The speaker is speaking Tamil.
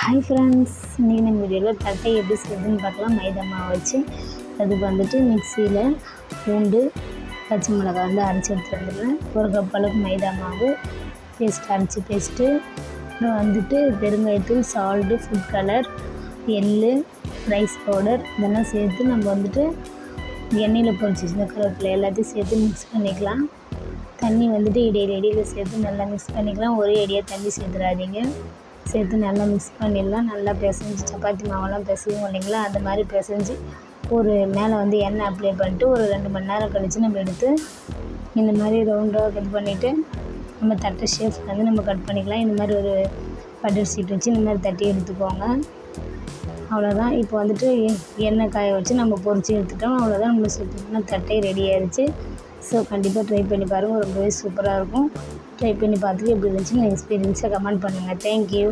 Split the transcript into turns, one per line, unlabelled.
ஹாய் ஃப்ரெண்ட்ஸ் இன்றைக்கி நம்ம வீடியோவில் தட்டை எப்படி செய்யுதுன்னு பார்க்கலாம். மைதா மாவு வச்சு அதுக்கு வந்துட்டு மிக்சியில் பூண்டு பச்சை மிளகாய் வந்து அரைச்சி எடுத்துகிட்டு ஒரு கப் அளவுக்கு மைதா மாவு பேஸ்ட் அரைச்சி பேஸ்ட்டு அப்புறம் வந்துட்டு பெருங்காயத்தூள் சால்ட்டு ஃபுட் கலர் எள் ரைஸ் பவுடர் இதெல்லாம் சேர்த்து நம்ம வந்துட்டு எண்ணெயில் பொரிச்சு வச்சுருந்த கருவேப்பிலை எல்லாத்தையும் சேர்த்து மிக்ஸ் பண்ணிக்கலாம். தண்ணி வந்துட்டு இடையில இடையில சேர்த்து நல்லா மிக்ஸ் பண்ணிக்கலாம். ஒரே அடியாக தண்ணி சேர்த்துடாதீங்க சேர்த்து நல்லா மிக்ஸ் பண்ணிடலாம். நல்லா பிசைஞ்சு சப்பாத்தி மாவெல்லாம் பிசையும் இல்லைங்களா? அந்த மாதிரி பிசைஞ்சு ஒரு மேலே வந்து எண்ணெய் அப்ளை பண்ணிட்டு ஒரு ரெண்டு மணி நேரம் கழித்து நம்ம எடுத்து இந்த மாதிரி ரவுண்டாக கட் பண்ணிவிட்டு நம்ம தட்டை ஷேப் வந்து நம்ம கட் பண்ணிக்கலாம். இந்த மாதிரி ஒரு பட்டர் ஷீட் வச்சு இந்த மாதிரி தட்டி எடுத்துக்கோங்க. அவ்வளோதான் இப்போ வந்துட்டு எண்ணெய் காய வச்சு நம்ம பொரிச்சு எடுத்துட்டோம். அவ்வளோதான் நம்ம சூப்பரான தட்டை ரெடி ஆயிடுச்சு ஸோ கண்டிப்பாக ட்ரை பண்ணி பாருங்கள் ரொம்பவே சூப்பராக இருக்கும். ட்ரை பண்ணி பார்த்துட்டு எப்படி இருந்துச்சுன்னு எக்ஸ்பீரியன்ஸை கமெண்ட் பண்ணுங்கள் தேங்க்யூ